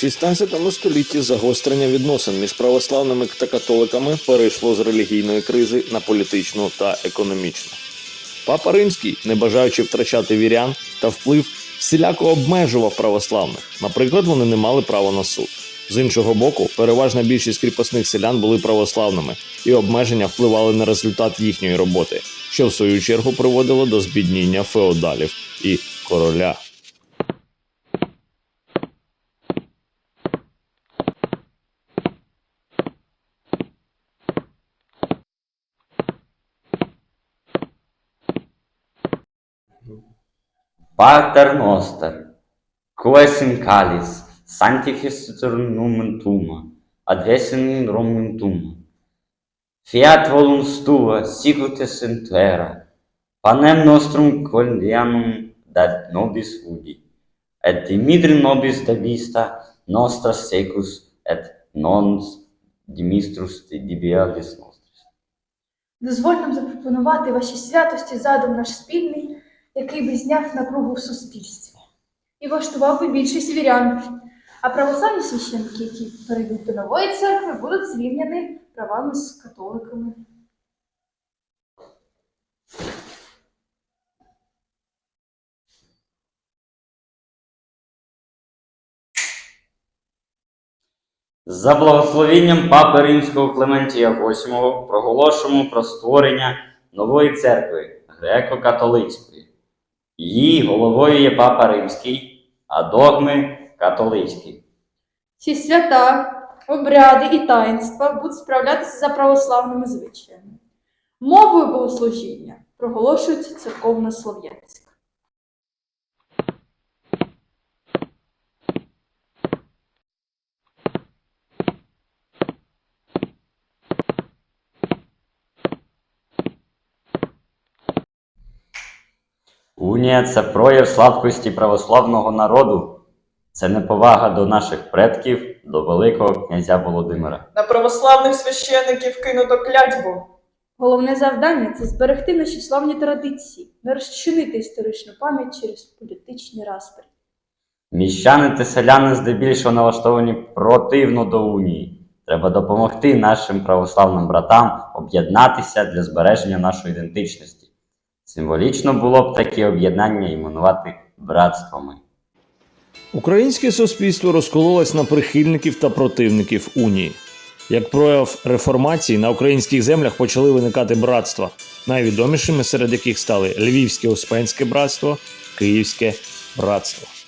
16 столітті загострення відносин між православними та католиками перейшло з релігійної кризи на політичну та економічну. Папа Римський, не бажаючи втрачати вірян та вплив, всіляко обмежував православних. Наприклад, вони не мали права на суд. З іншого боку, переважна більшість кріпосних селян були православними, і обмеження впливали на результат їхньої роботи, що в свою чергу приводило до збідніння феодалів і короля. Advesem in Romum tum. Fiat voluntas tua, sicut es in terra, panem nostrum quotidianum dat nobis udi, et dimittri nobis de vista nostra secus, et non dimistrus dibialis nostris. Дозволь нам запропонувати вашій святості задум наш спільний, який би зняв напругу в суспільстві і влаштував би більшість вірян. А православні священники, які перейдуть до нової церкви, будуть зрівняні правами з католиками. За благословінням Папи Римського Клементія VIII проголошуємо про створення нової церкви греко-католицької. Її головою є Папа Римський, а догми католицькі. Ці свята, обряди і таїнства будуть справлятися за православними звичаями. Мовою богослужіння проголошується церковно-слов'янська. Унія це прояв слабкості православного народу. Це неповага до наших предків, до Великого князя Володимира. На православних священиків кинуто клятьбу. Головне завдання це зберегти наші славні традиції, не розчинити історичну пам'ять через політичні распри. Міщани та селяни здебільшого налаштовані противно до унії. Треба допомогти нашим православним братам об'єднатися для збереження нашої ідентичності. Символічно було б такі об'єднання іменувати братствами. Українське суспільство розкололось на прихильників та противників унії. Як прояв реформації на українських землях почали виникати братства, найвідомішими серед яких стали Львівське Успенське братство, Київське братство.